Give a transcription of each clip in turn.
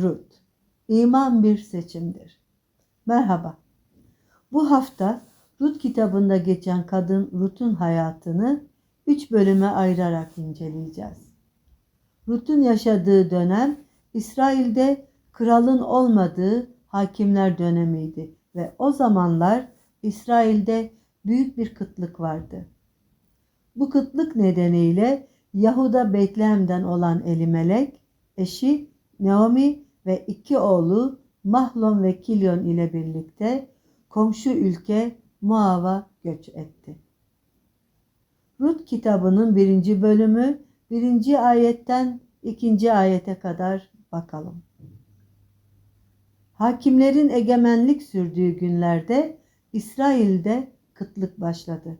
Rut. İman bir seçimdir. Merhaba. Bu hafta Rut kitabında geçen kadın Rut'un hayatını üç bölüme ayırarak inceleyeceğiz. Rut'un yaşadığı dönem İsrail'de kralın olmadığı hakimler dönemiydi ve o zamanlar İsrail'de büyük bir kıtlık vardı. Bu kıtlık nedeniyle Yahuda Betlehem'den olan Elimelek, eşi Naomi ve iki oğlu Mahlon ve Kilyon ile birlikte komşu ülke Moab'a göç etti. Rut kitabının birinci bölümü birinci ayetten ikinci ayete kadar bakalım. Hakimlerin egemenlik sürdüğü günlerde İsrail'de kıtlık başladı.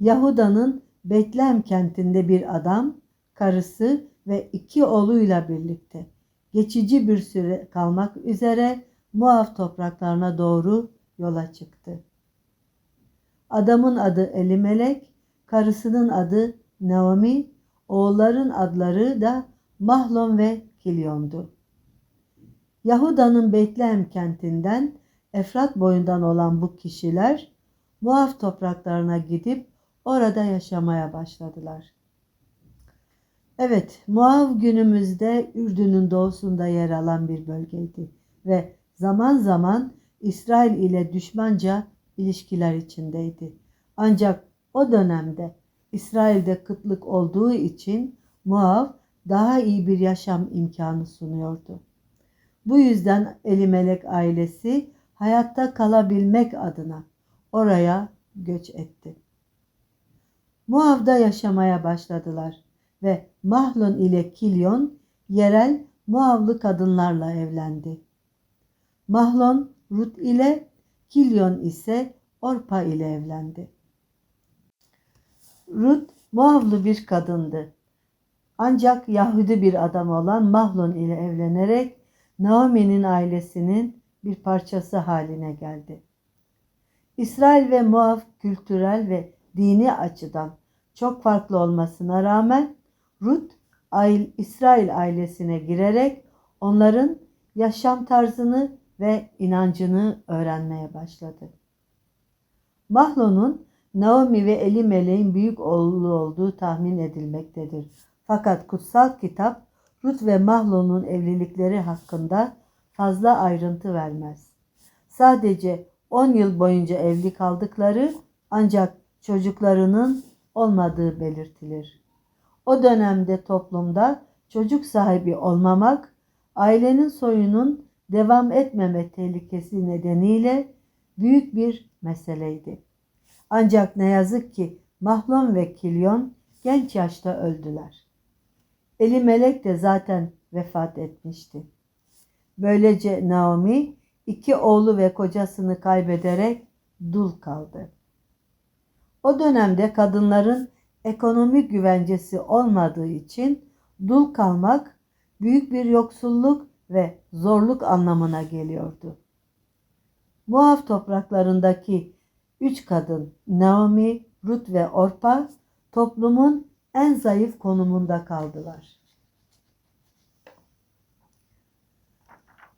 Yahuda'nın Betlehem kentinde bir adam, karısı ve iki oğluyla birlikte geçici bir süre kalmak üzere Muaf topraklarına doğru yola çıktı. Adamın adı Elimelek, karısının adı Naomi, oğulların adları da Mahlon ve Kilyon'du. Yahuda'nın Betlehem kentinden Efrat boyundan olan bu kişiler Muaf topraklarına gidip orada yaşamaya başladılar. Evet, Muav günümüzde Ürdün'ün doğusunda yer alan bir bölgeydi ve zaman zaman İsrail ile düşmanca ilişkiler içindeydi. Ancak o dönemde İsrail'de kıtlık olduğu için Muav daha iyi bir yaşam imkanı sunuyordu. Bu yüzden Elimelek ailesi hayatta kalabilmek adına oraya göç etti. Muav'da yaşamaya başladılar ve Mahlon ile Kilyon yerel Muavlı kadınlarla evlendi. Mahlon Rut ile Kilyon ise Orpa ile evlendi. Rut Muavlı bir kadındı. Ancak Yahudi bir adam olan Mahlon ile evlenerek Naomi'nin ailesinin bir parçası haline geldi. İsrail ve Muav kültürel ve dini açıdan çok farklı olmasına rağmen Rut İsrail ailesine girerek onların yaşam tarzını ve inancını öğrenmeye başladı. Mahlon'un Naomi ve Elimelek'in büyük oğlu olduğu tahmin edilmektedir. Fakat kutsal kitap Rut ve Mahlon'un evlilikleri hakkında fazla ayrıntı vermez. Sadece 10 yıl boyunca evli kaldıkları ancak çocuklarının olmadığı belirtilir. O dönemde toplumda çocuk sahibi olmamak, ailenin soyunun devam etmeme tehlikesi nedeniyle büyük bir meseleydi. Ancak ne yazık ki Mahlon ve Kilyon genç yaşta öldüler. Eli Melek de zaten vefat etmişti. Böylece Naomi iki oğlu ve kocasını kaybederek dul kaldı. O dönemde kadınların ekonomik güvencesi olmadığı için dul kalmak büyük bir yoksulluk ve zorluk anlamına geliyordu. Muaf topraklarındaki üç kadın Naomi, Rut ve Orpa toplumun en zayıf konumunda kaldılar.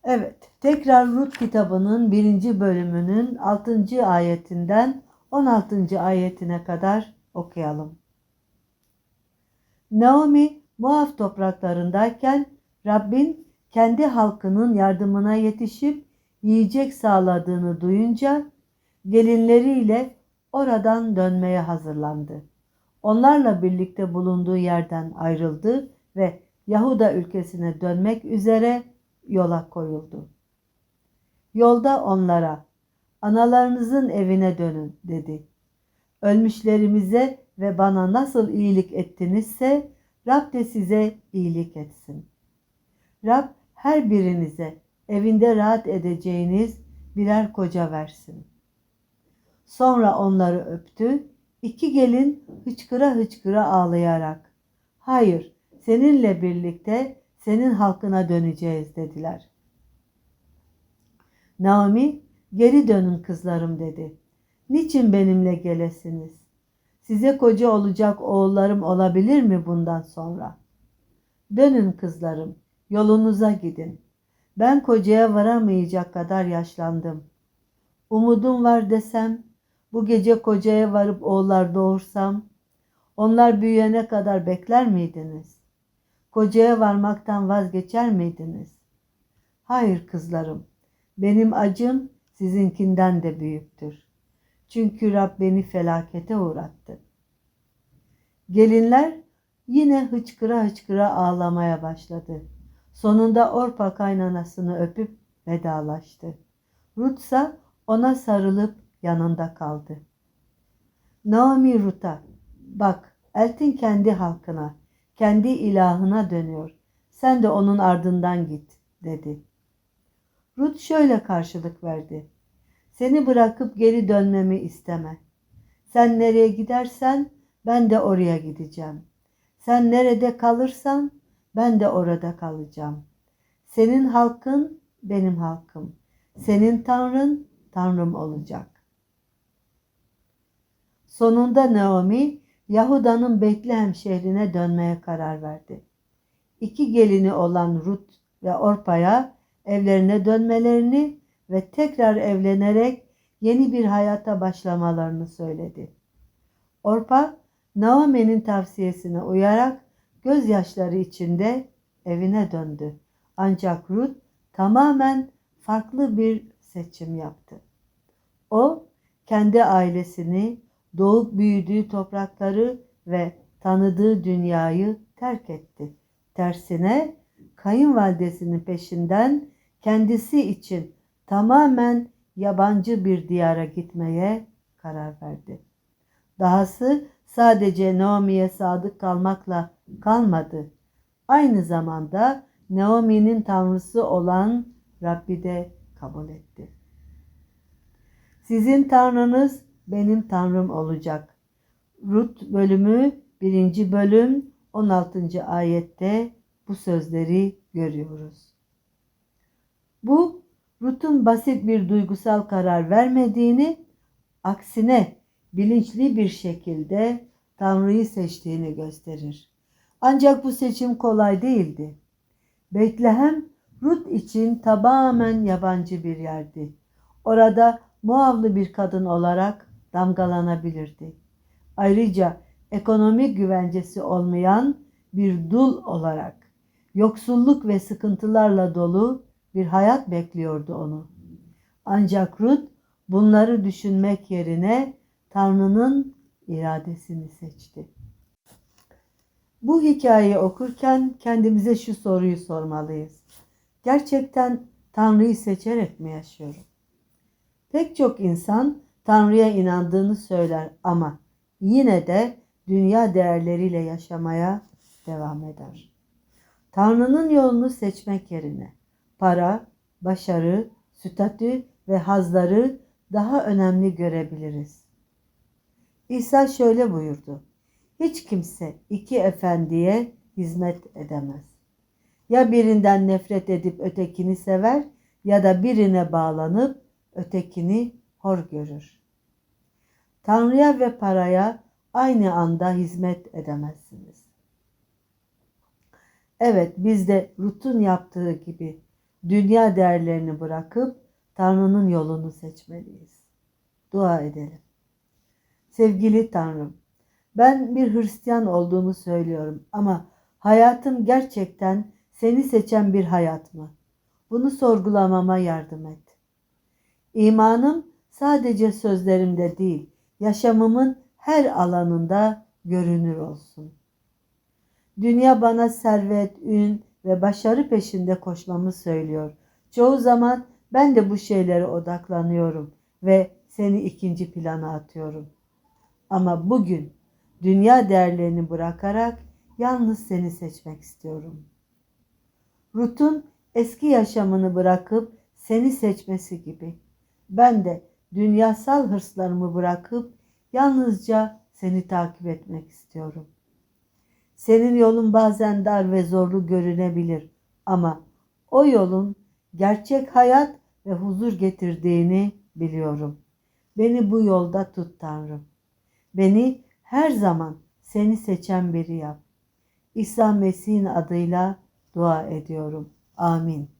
Evet, tekrar Rut kitabının birinci bölümünün 6. ayetinden 16. ayetine kadar okuyalım. Naomi Moab topraklarındayken Rabbin kendi halkının yardımına yetişip yiyecek sağladığını duyunca gelinleriyle oradan dönmeye hazırlandı. Onlarla birlikte bulunduğu yerden ayrıldı ve Yahuda ülkesine dönmek üzere yola koyuldu. Yolda onlara analarınızın evine dönün dedi. Ölmüşlerimize ve bana nasıl iyilik ettinizse Rab de size iyilik etsin. Rab her birinize evinde rahat edeceğiniz birer koca versin. Sonra onları öptü. İki gelin hıçkıra hıçkıra ağlayarak, hayır seninle birlikte senin halkına döneceğiz dediler. Naomi, geri dönün kızlarım dedi. Niçin benimle gelesiniz? Size koca olacak oğullarım olabilir mi bundan sonra? Dönün kızlarım, yolunuza gidin. Ben kocaya varamayacak kadar yaşlandım. Umudum var desem, bu gece kocaya varıp oğullar doğursam, onlar büyüyene kadar bekler miydiniz? Kocaya varmaktan vazgeçer miydiniz? Hayır kızlarım, benim acım sizinkinden de büyüktür. Çünkü Rab beni felakete uğrattı. Gelinler yine hıçkıra hıçkıra ağlamaya başladı. Sonunda Orpa kaynanasını öpüp vedalaştı. Ruth ise ona sarılıp yanında kaldı. Naomi Ruth'a, bak Eltin kendi halkına, kendi ilahına dönüyor. Sen de onun ardından git, dedi. Ruth şöyle karşılık verdi. Seni bırakıp geri dönmemi isteme. Sen nereye gidersen ben de oraya gideceğim. Sen nerede kalırsan ben de orada kalacağım. Senin halkın benim halkım. Senin tanrın tanrım olacak. Sonunda Naomi Yahuda'nın Betlehem şehrine dönmeye karar verdi. İki gelini olan Ruth ve Orpa'ya evlerine dönmelerini ve tekrar evlenerek yeni bir hayata başlamalarını söyledi. Orpa, Naomi'nin tavsiyesine uyarak gözyaşları içinde evine döndü. Ancak Ruth tamamen farklı bir seçim yaptı. O, kendi ailesini, doğup büyüdüğü toprakları ve tanıdığı dünyayı terk etti. Tersine kayınvalidesinin peşinden kendisi için tamamen yabancı bir diyara gitmeye karar verdi. Dahası sadece Naomi'ye sadık kalmakla kalmadı. Aynı zamanda Naomi'nin tanrısı olan Rabbi de kabul etti. Sizin tanrınız benim tanrım olacak. Rut bölümü 1. bölüm 16. ayette bu sözleri görüyoruz. Bu Rut'un basit bir duygusal karar vermediğini, aksine bilinçli bir şekilde Tanrı'yı seçtiğini gösterir. Ancak bu seçim kolay değildi. Betlehem Rut için tamamen yabancı bir yerdi. Orada Moavlı bir kadın olarak damgalanabilirdi. Ayrıca ekonomik güvencesi olmayan bir dul olarak yoksulluk ve sıkıntılarla dolu bir hayat bekliyordu onu. Ancak Ruth bunları düşünmek yerine Tanrı'nın iradesini seçti. Bu hikayeyi okurken kendimize şu soruyu sormalıyız. Gerçekten Tanrı'yı seçerek mi yaşıyorum? Pek çok insan Tanrı'ya inandığını söyler ama yine de dünya değerleriyle yaşamaya devam eder. Tanrı'nın yolunu seçmek yerine para, başarı, statü ve hazları daha önemli görebiliriz. İsa şöyle buyurdu. Hiç kimse iki efendiye hizmet edemez. Ya birinden nefret edip ötekini sever ya da birine bağlanıp ötekini hor görür. Tanrı'ya ve paraya aynı anda hizmet edemezsiniz. Evet biz de Rut'un yaptığı gibi dünya değerlerini bırakıp Tanrı'nın yolunu seçmeliyiz. Dua edelim. Sevgili Tanrım, ben bir Hristiyan olduğumu söylüyorum ama hayatım gerçekten seni seçen bir hayat mı? Bunu sorgulamama yardım et. İmanım sadece sözlerimde değil, yaşamımın her alanında görünür olsun. Dünya bana servet, ün ve başarı peşinde koşmamı söylüyor. Çoğu zaman ben de bu şeylere odaklanıyorum ve seni ikinci plana atıyorum. Ama bugün dünya değerlerini bırakarak yalnız seni seçmek istiyorum. Rut'un eski yaşamını bırakıp seni seçmesi gibi ben de dünyasal hırslarımı bırakıp yalnızca seni takip etmek istiyorum. Senin yolun bazen dar ve zorlu görünebilir ama o yolun gerçek hayat ve huzur getirdiğini biliyorum. Beni bu yolda tut Tanrım. Beni her zaman seni seçen biri yap. İsa Mesih'in adıyla dua ediyorum. Amin.